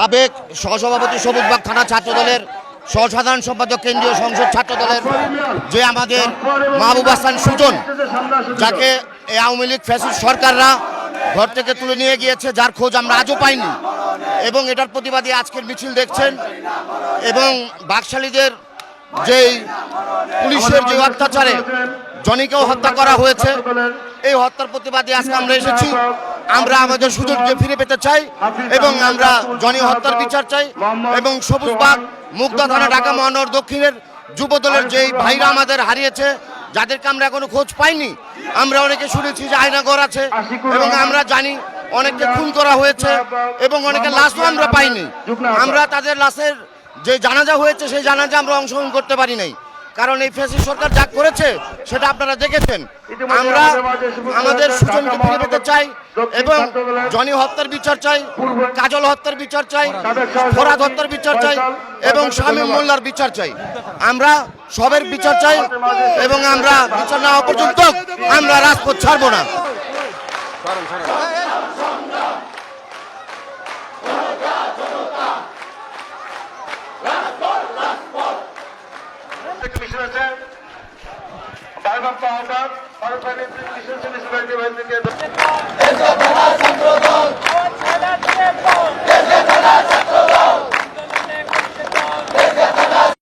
সাবেক সহসভাপতি সবুজবাগ থানা ছাত্রদলের সহসাধারণ সম্পাদক কেন্দ্রীয় সংসদ ছাত্রদলের যে আমাদের মাহবুব হাসান সুজন, যাকে এই আওয়ামী লীগ ফ্যাসিস্ট সরকাররা ঘর থেকে তুলে নিয়ে গিয়েছে, যার খোঁজ আমরা আজও পাইনি। এবং এটার প্রতিবাদী আজকের মিছিল দেখছেন। এবং বাকশালীদের যেই পুলিশের যে অত্যাচারে জনিকেও হত্যা করা হয়েছে এই হত্যার প্রতিবাদে আজকে আমরা এসেছি। আমরা আমাদের সুযোগকে ফিরে পেতে চাই এবং আমরা জনি হত্যার বিচার চাই এবং সবুজবাগ মুগদা থানা ঢাকা মহানগর দক্ষিণের যুব দলের যেই ভাইরা আমাদের হারিয়েছে যাদেরকে আমরা এখনও খোঁজ পাইনি আমরা অনেকে শুনেছি যে আয়নাগর আছে এবং আমরা জানি অনেককে খুন করা হয়েছে এবং অনেকে লাশও আমরা পাইনি। আমরা তাদের লাশের যে জানাজা হয়েছে সেই জানাজা আমরা অংশগ্রহণ করতে পারি নাই। কারণ এই ফেসি সরকার যা করেছে সেটা আপনারা দেখেছেন। আমরা আমাদের সুজনকে ফিরে পেতে চাই এবং জনি হত্যার বিচার চাই কাজল হত্যার বিচার চাই ফরাদ হত্যার বিচার চাই এবং শামীম মোল্লার বিচার চাই। আমরা সবের বিচার চাই এবং আমরা বিচার না হওয়া পর্যন্ত আমরা রাজপথ ছাড়বো না। মিশন আছে ভারপ্রাপ্ত আহ্বায়ক ভারত মিশন মিউনিসিপ্যালিটি ভাই থেকে